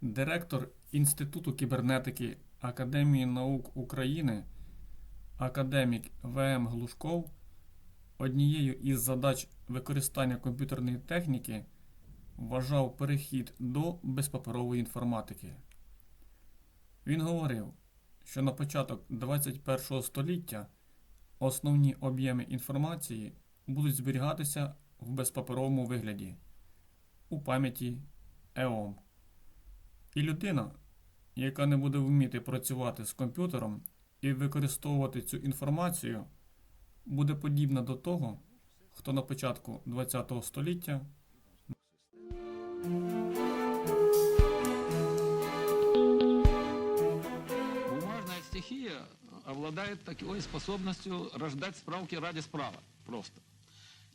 Директор Інституту кібернетики Академії наук України, академік В.М. Глушков, однією із задач використання комп'ютерної техніки вважав перехід до безпаперової інформатики. Він говорив, що на початок 21 століття основні об'єми інформації будуть зберігатися в безпаперовому вигляді у пам'яті ЕОМ. І людина, яка не буде вміти працювати з комп'ютером і використовувати цю інформацію, буде подібна до того, хто на початку ХХ століття Бумажная стихия обладает такой способностью рождать справки ради справок просто.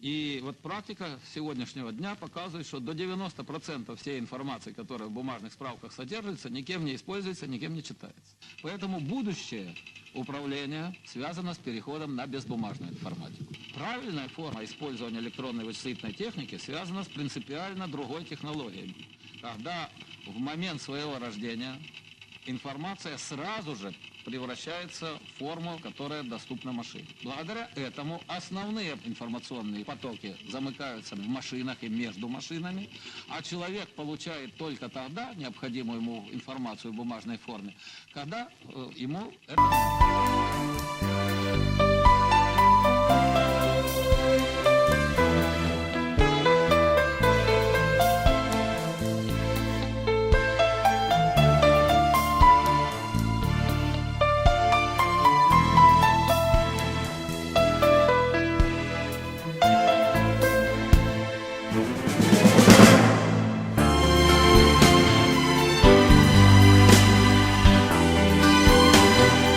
И вот практика сегодняшнего дня показывает, что до 90% всей информации, которая в бумажных справках содержится, никем не используется, никем не читается. Поэтому будущее управления связано с переходом на безбумажную информатику. Правильная форма использования электронной вычислительной техники связана с принципиально другой технологией. Когда в момент своего рождения информация сразу же превращается в форму, которая доступна машине. Благодаря этому основные информационные потоки замыкаются в машинах и между машинами, а человек получает только тогда необходимую ему информацию в бумажной форме, когда э, ему это...